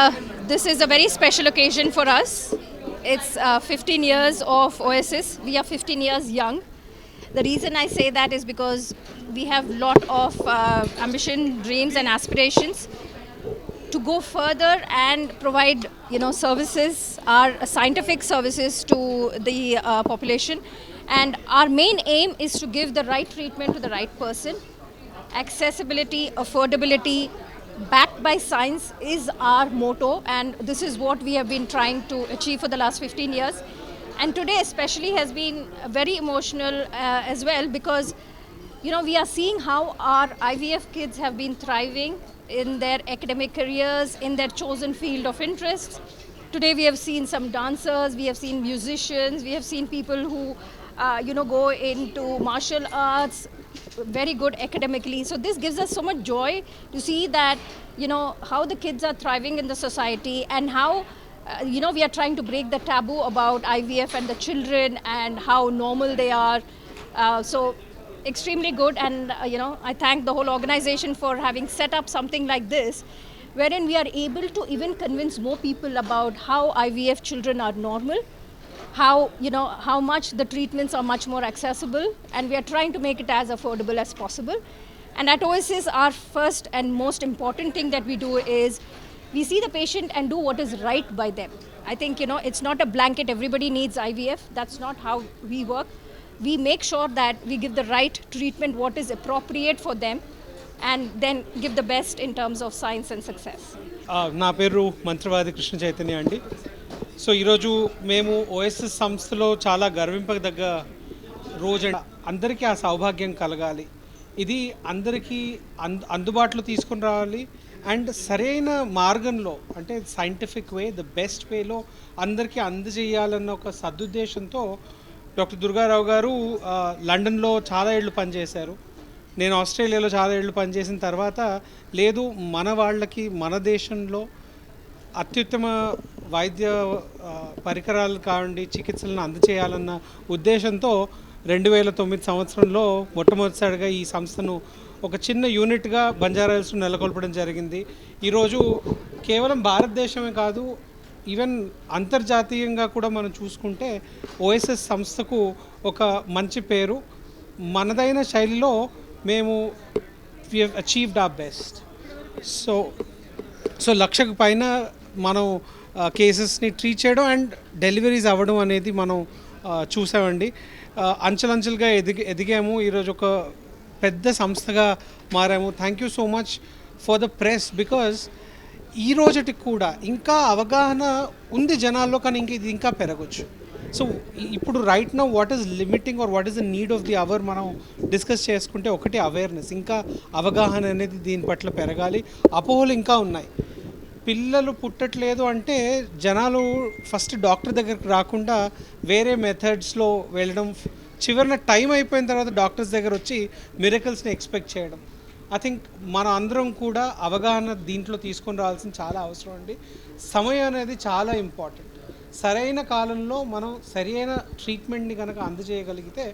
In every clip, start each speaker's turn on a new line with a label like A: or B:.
A: This is a very special occasion for us. It's uh, 15 years of Oasis. We are 15 years young. The reason I say that is because we have lot of uh, ambition, dreams, and aspirations to go further and provide, you know, services, our scientific services to the uh, population. And our main aim is to give the right treatment to the right person. Accessibility, affordability, backed by science is our motto, and this is what we have been trying to achieve for the last 15 years. And today, especially, has been very emotional uh, as well because you know we are seeing how our IVF kids have been thriving in their academic careers, in their chosen field of interest. Today, we have seen some dancers, we have seen musicians, we have seen people who uh, you know go into martial arts, very good academically. So this gives us so much joy to see that you know how the kids are thriving in the society and how uh, you know we are trying to break the taboo about IVF and the children and how normal they are. Uh, so extremely good and uh, you know I thank the whole organization for having set up something like this wherein we are able to even convince more people about how IVF children are normal how you know how much the treatments are much more accessible and we are trying to make it as affordable as possible and at oasis our first and most important thing that we do is we see the patient and do what is right by them i think you know it's not a blanket everybody needs ivf that's not how we work we make sure that we give the right treatment what is appropriate for them and then give the best in terms of science and success
B: ఆ, నా పేరు మంత్రవాది కృష్ణ చైతన్య అండి so ఈరోజు మేము OSS సంస్థలో చాలా గర్వింపదగ్గ రోజు అందరికీ ఆ సౌభాగ్యం కలగాలి. ఇది అందరికీ అందు అందుబాటులో తీసుకుని రావాలి. అండ్ సరైన మార్గంలో అంటే సైంటిఫిక్ వే ద బెస్ట్ వేలో అందరికీ అందజేయాలన్న ఒక సదుద్దేశంతో డాక్టర్ దుర్గారావు గారు లండన్లో చాలా ఏళ్ళు పనిచేశారు. నేను ఆస్ట్రేలియాలో చాలా ఏళ్ళు పనిచేసిన తర్వాత లేదు మన వాళ్ళకి మన దేశంలో అత్యుత్తమ వైద్య పరికరాలు కావండి చికిత్సలను అందచేయాలన్న ఉద్దేశంతో రెండు వేల తొమ్మిది సంవత్సరంలో మొట్టమొదటిసారిగా ఈ సంస్థను ఒక చిన్న యూనిట్గా బంజారాహిల్స్లో నెలకొల్పడం జరిగింది. ఈరోజు కేవలం భారతదేశమే కాదు ఈవెన్ అంతర్జాతీయంగా కూడా మనం చూసుకుంటే ఓఎస్ఎస్ సంస్థకు ఒక మంచి పేరు. మనదైన శైలిలో మేము అచీవ్డ్ ఆ బెస్ట్ సో సో లక్షకు పైన మనం కేసెస్ని ట్రీట్ చేయడం అండ్ డెలివరీస్ అవ్వడం అనేది మనం చూసామండి. అంచెలంచెలుగా ఎదిగి ఎదిగాము. ఈరోజు ఒక పెద్ద సంస్థగా మారాము. Thank you so much for the press because ఈ రోజుటి కూడా ఇంకా అవగాహన ఉంది జనాల్లో కానీ ఇంక ఇది ఇంకా పెరగచ్చు. సో ఇప్పుడు right now what is limiting or what is the need of the hour మనం డిస్కస్ చేసుకుంటే ఒకటి అవేర్నెస్ ఇంకా అవగాహన అనేది దీని పట్ల పెరగాలి. అపోహలు ఇంకా ఉన్నాయి. పిల్లలు పుట్టట్లేదు అంటే జనాలు ఫస్ట్ డాక్టర్ దగ్గరికి రాకుండా వేరే మెథడ్స్లో వెళ్ళడం చివరిన టైం అయిపోయిన తర్వాత డాక్టర్స్ దగ్గర వచ్చి మిరకల్స్ని ఎక్స్పెక్ట్ చేయడం. ఐ థింక్ మన అందరం కూడా అవగాహన దీంట్లో తీసుకొని రావాల్సిన చాలా అవసరం అండి. సమయం అనేది చాలా ఇంపార్టెంట్ సరైన కాలంలో మనం సరైన ట్రీట్మెంట్ని కనుక అందజేయగలిగితే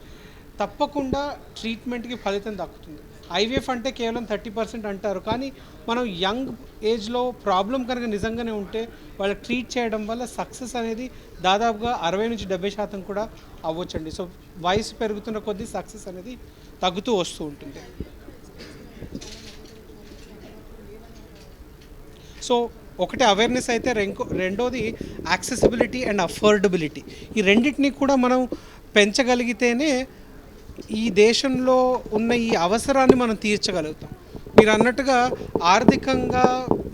B: తప్పకుండా ట్రీట్మెంట్కి ఫలితం దక్కుతుంది. ఐవీఎఫ్ అంటే కేవలం థర్టీ పర్సెంట్ అంటారు. కానీ మనం యంగ్ ఏజ్లో ప్రాబ్లం కనుక నిజంగానే ఉంటే వాళ్ళకి ట్రీట్ చేయడం వల్ల సక్సెస్ అనేది దాదాపుగా అరవై నుంచి డెబ్బై శాతం కూడా అవ్వచ్చండి. సో వయసు పెరుగుతున్న కొద్దీ సక్సెస్ అనేది తగ్గుతూ వస్తూ ఉంటుంది. సో ఒకటి అవేర్నెస్ అయితే రెంకో రెండోది యాక్సెసిబిలిటీ అండ్ అఫోర్డబిలిటీ. ఈ రెండింటినీ కూడా మనం పెంచగలిగితేనే ఈ దేశంలో ఉన్న ఈ అవసరాన్ని మనం తీర్చగలుగుతాం. మీరు అన్నట్టుగా ఆర్థికంగా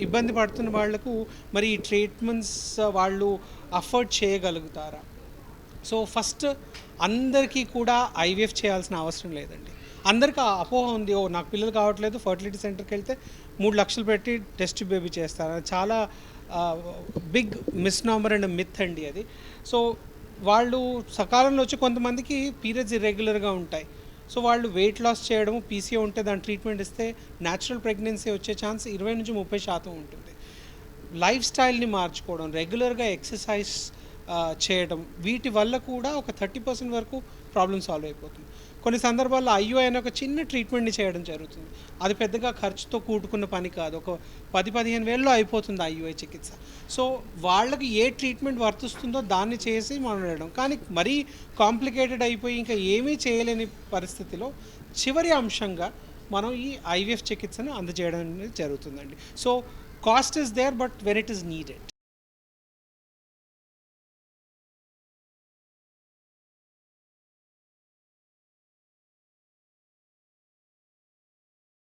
B: ఇబ్బంది పడుతున్న వాళ్ళకు మరి ఈ ట్రీట్మెంట్స్ వాళ్ళు అఫోర్డ్ చేయగలుగుతారా? సో ఫస్ట్ అందరికీ కూడా ఐవీఎఫ్ చేయాల్సిన అవసరం లేదండి. అందరికీ అపోహ ఉంది ఓ నాకు పిల్లలు కావట్లేదు ఫర్టిలిటీ సెంటర్కి వెళ్తే మూడు లక్షలు పెట్టి టెస్ట్ బేబీ చేస్తారు? చాలా బిగ్ మిస్నామర్ అండ్ మిత్ అండి అది. సో వాళ్ళు సకాలంలో వచ్చి కొంతమందికి పీరియడ్స్ ఇర్రెగ్యులర్గా ఉంటాయి. సో వాళ్ళు వెయిట్ లాస్ చేయడం పీసీఏ ఉంటే దాని ట్రీట్మెంట్ ఇస్తే న్యాచురల్ ప్రెగ్నెన్సీ వచ్చే ఛాన్స్ ఇరవై నుంచి ముప్పై శాతం ఉంటుంది. లైఫ్ స్టైల్ని మార్చుకోవడం రెగ్యులర్గా ఎక్సర్సైజ్ చేయడం వీటి వల్ల కూడా ఒక థర్టీ పర్సెంట్ వరకు ప్రాబ్లమ్ సాల్వ్ అయిపోతుంది. కొన్ని సందర్భాల్లో ఐయుఐ అనే ఒక చిన్న ట్రీట్మెంట్ని చేయడం జరుగుతుంది. అది పెద్దగా ఖర్చుతో కూడుకున్న పని కాదు. ఒక పది పదిహేను వేల్లో అయిపోతుంది ఐయుఐ చికిత్స. సో వాళ్ళకి ఏ ట్రీట్మెంట్ వర్తిస్తుందో దాన్ని చేసి మనం వెళ్ళడం. కానీ మరీ కాంప్లికేటెడ్ అయిపోయి ఇంకా ఏమీ చేయలేని పరిస్థితిలో చివరి అంశంగా మనం ఈ ఐవీఎఫ్ చికిత్సను అందజేయడం అనేది జరుగుతుందండి. So cost is there but when it is needed.